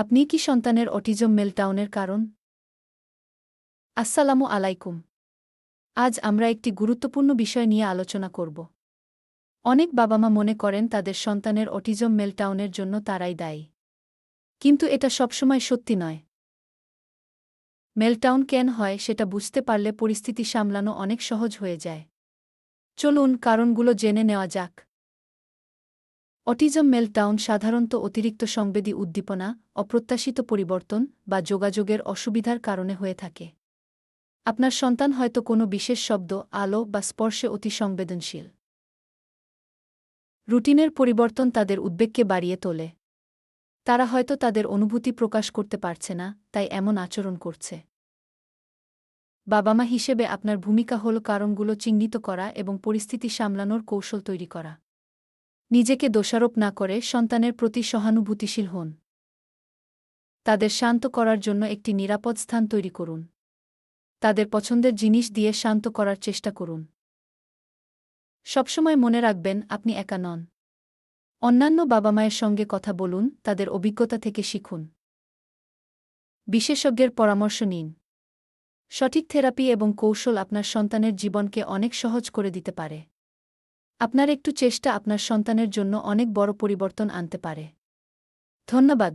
আপনি কি সন্তানের অটিজম মেলটাউনের কারণ? আসসালামু আলাইকুম। আজ আমরা একটি গুরুত্বপূর্ণ বিষয় নিয়ে আলোচনা করব। অনেক বাবা মা মনে করেন তাদের সন্তানের অটিজম মেলটাউনের জন্য তারাই দায়ী। কিন্তু এটা সবসময় সত্যি নয়। মেলটাউন কেন হয় সেটা বুঝতে পারলে পরিস্থিতি সামলানো অনেক সহজ হয়ে যায়। চলুন কারণগুলো জেনে নেওয়া যাক। অটিজম মেলটাউন সাধারণত অতিরিক্ত সংবেদী উদ্দীপনা, অপ্রত্যাশিত পরিবর্তন বা যোগাযোগের অসুবিধার কারণে হয়ে থাকে। আপনার সন্তান হয়তো কোনো বিশেষ শব্দ, আলো বা স্পর্শে অতি সংবেদনশীল। রুটিনের পরিবর্তন তাদের উদ্বেগকে বাড়িয়ে তোলে। তারা হয়তো তাদের অনুভূতি প্রকাশ করতে পারছে না, তাই এমন আচরণ করছে। বাবা মা হিসেবে আপনার ভূমিকা হল কারণগুলো চিহ্নিত করা এবং পরিস্থিতি সামলানোর কৌশল তৈরি করা। নিজেকে দোষারোপ না করে সন্তানের প্রতি সহানুভূতিশীল হন। তাদের শান্ত করার জন্য একটি নিরাপদ স্থান তৈরি করুন। তাদের পছন্দের জিনিস দিয়ে শান্ত করার চেষ্টা করুন। সবসময় মনে রাখবেন, আপনি একা নন। অন্যান্য বাবা মায়ের সঙ্গে কথা বলুন, তাদের অভিজ্ঞতা থেকে শিখুন। বিশেষজ্ঞের পরামর্শ নিন। সঠিক থেরাপি এবং কৌশল আপনার সন্তানের জীবনকে অনেক সহজ করে দিতে পারে। আপনার একটু চেষ্টা আপনার সন্তানের জন্য অনেক বড় পরিবর্তন আনতে পারে। ধন্যবাদ।